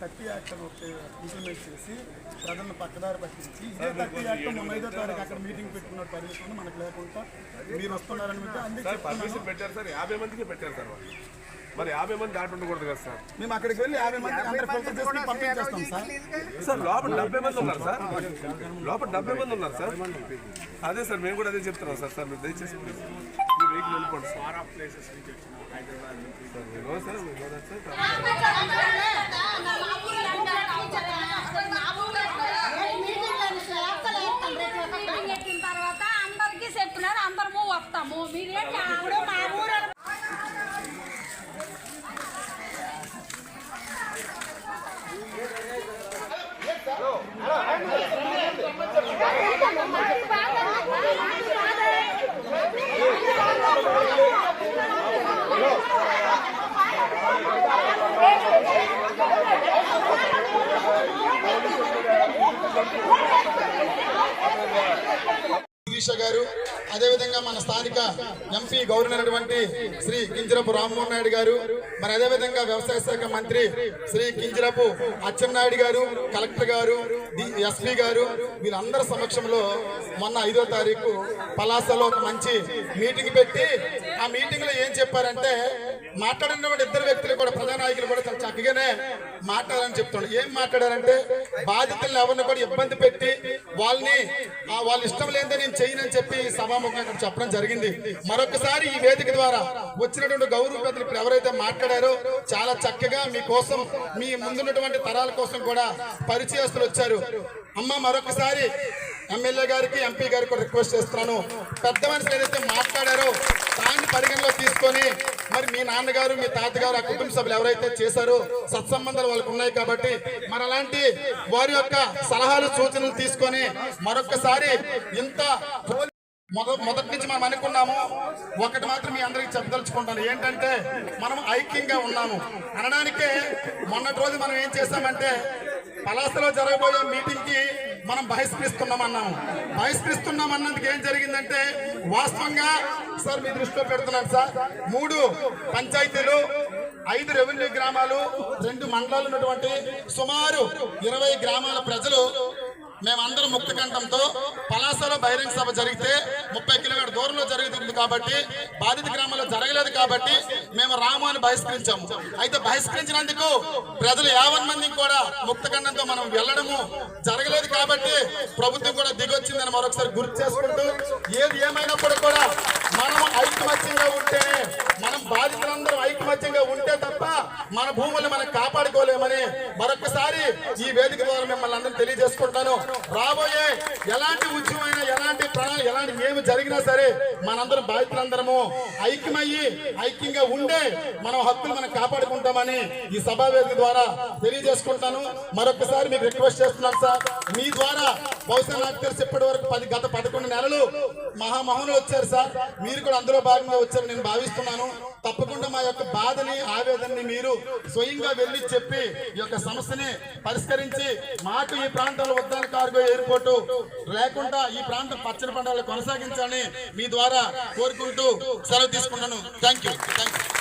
Thirty act అని ఒకటి implement చేసి ప్రజలను పక్కదారి పట్టించి ఇదే థర్టీ యాక్ట్ మొన్న ఐదో తారీఖు అక్కడ మీటింగ్ పెట్టుకున్న పర్మిషన్ మనకు లేకుండా మీరు వస్తున్నారని చెప్తున్నాను. పర్మిషన్ పెట్టారు సార్ యాభై మందికి పెట్టారు సార్ మరి యాభై మంది దాటి ఉండకూడదు కదా సార్? మేము అక్కడికి వెళ్ళి యాభై మంది అందరు ఫిల్టర్ చేసి మీకు పంపించేస్తాం సార్. సార్ లోపల డెబ్బై మంది ఉన్నారు సార్. లోపల డెబ్బై మంది ఉన్నారు సార్. అదే సార్ మేము కూడా అదే చెప్తున్నాం సార్. సార్ మీరు దయచేసి వెహికల్ వెళ్ళిపోండి సార్. మీరు సార్ వస్తాము గారు అదేవిధంగా మన స్థానిక ఎంపీ గౌరవైనటువంటి శ్రీ కింజరపు రామ్మోహన్ నాయుడు గారు మరి అదేవిధంగా వ్యవసాయ శాఖ మంత్రి శ్రీ కింజరపు అచ్చెన్నాయుడు గారు కలెక్టర్ గారు ఎస్పీ గారు వీళ్ళందరి సమక్షంలో మొన్న ఐదో తారీఖు పలాసలో ఒక మంచి మీటింగ్ పెట్టి ఆ మీటింగ్లో ఏం చెప్పారంటే మాట్లాడినటువంటి ఇద్దరు వ్యక్తులు కూడా ప్రధానాయకులు కూడా చాలా చక్కగానే మాట్లాడాలని చెప్తున్నాడు ఏం మాట్లాడారంటే బాధితులను ఎవరిని కూడా ఇబ్బంది పెట్టి వాళ్ళని వాళ్ళ ఇష్టం లేదని నేను చేయనని చెప్పి సభాముఖంగా ఇక్కడ చెప్పడం జరిగింది. మరొకసారి ఈ వేదిక ద్వారా వచ్చినటువంటి గౌరవ పెద్దలు ఇప్పుడు ఎవరైతే మాట్లాడారో చాలా చక్కగా మీకోసం మీ ముందున్నటువంటి తరాల కోసం కూడా పరిచయస్తులు వచ్చారు. అమ్మ మరొకసారి ఎమ్మెల్యే గారికి ఎంపీ గారికి కూడా రిక్వెస్ట్ చేస్తున్నాను. పెద్ద మనుషులు ఏదైతే మాట్లాడారో దాన్ని పరిగణలో తీసుకొని మరి మీ నాన్నగారు మీ తాతగారు ఆ కుటుంబ సభ్యులు ఎవరైతే చేశారో సత్సంబంధాలు వాళ్ళకు ఉన్నాయి కాబట్టి మరి అలాంటి వారి యొక్క సలహాలు సూచనలు తీసుకొని మరొకసారి ఇంత మొద మొదటి నుంచి మనం అనుకున్నాము. ఒకటి మాత్రం మీ అందరికి చెప్పదలుచుకుంటాను. ఏంటంటే మనం ఐక్యంగా ఉన్నాము. అనడానికే మొన్నటి రోజు మనం ఏం చేస్తామంటే పలాసలో జరగబోయే మీటింగ్కి మనం బహిష్కరిస్తున్నామన్నాము బహిష్కరిస్తున్నాం అన్నందుకు ఏం జరిగిందంటే వాస్తవంగా సార్ మీ దృష్టిలో పెడుతున్నాను సార్. మూడు పంచాయతీలు ఐదు రెవెన్యూ గ్రామాలు రెండు మండలాలు ఉన్నటువంటి సుమారు ఇరవై గ్రామాల ప్రజలు మేమందరం ముక్తకంఠంతో పలాసలో బహిరంగ సభ జరిగితే ముప్పై కిలోమీటర్ దూరంలో జరుగుతుంది కాబట్టి బాధిత గ్రామంలో జరగలేదు కాబట్టి మేము రాము అని బహిష్కరించాము. అయితే బహిష్కరించినందుకు ప్రజలు యావన్ మందికి కూడా ముక్తకంఠంతో మనం వెళ్ళడము జరగలేదు కాబట్టి ప్రభుత్వం కూడా దిగొచ్చిందని మరొకసారి గుర్తు చేసుకుంటూ ఏది ఏమైనప్పుడు కూడా మనం ఐకమత్యంగా ఉంటే మనం బాధితులందరం మన భూములు మనం కాపాడుకోలేమని మరొకసారి ఈ వేదిక ద్వారా మిమ్మల్ని అందరూ తెలియజేసుకుంటాను. రాబోయే ఎలాంటి ఉద్యమైనా ఎలాంటి ప్రాణాలు ఎలాంటి ఏమి జరిగినా సరే మనందరం బాధితులందరము ఐక్యమయ్యి ఐక్యంగా ఉండే మనం హక్కులు మనం కాపాడుకుంటామని ఈ సభావేదిక ద్వారా తెలియజేసుకుంటాను. మరొకసారి మీకు రిక్వెస్ట్ చేస్తున్నాను సార్. మీ ద్వారా బహుశా నాకు తెలిసి ఇప్పటి వరకు పది గత పదకొండు నెలలు మహామహులు వచ్చారు సార్. మీరు కూడా అందులో భాగంగా వచ్చారు నేను భావిస్తున్నాను. తప్పకుండా మా యొక్క బాధని ఆవేదనని మీరు స్వయంగా వెళ్ళి చెప్పి ఈ యొక్క సమస్యని పరిష్కరించి మాకు ఈ ప్రాంతంలో ఉద్దాన కార్గో ఎయిర్పోర్టు లేకుండా ఈ ప్రాంతం పచ్చని పండుగలు కొనసాగించాలని మీ ద్వారా కోరుకుంటూ సెలవు తీసుకుంటాను థ్యాంక్ యూ థ్యాంక్ యూ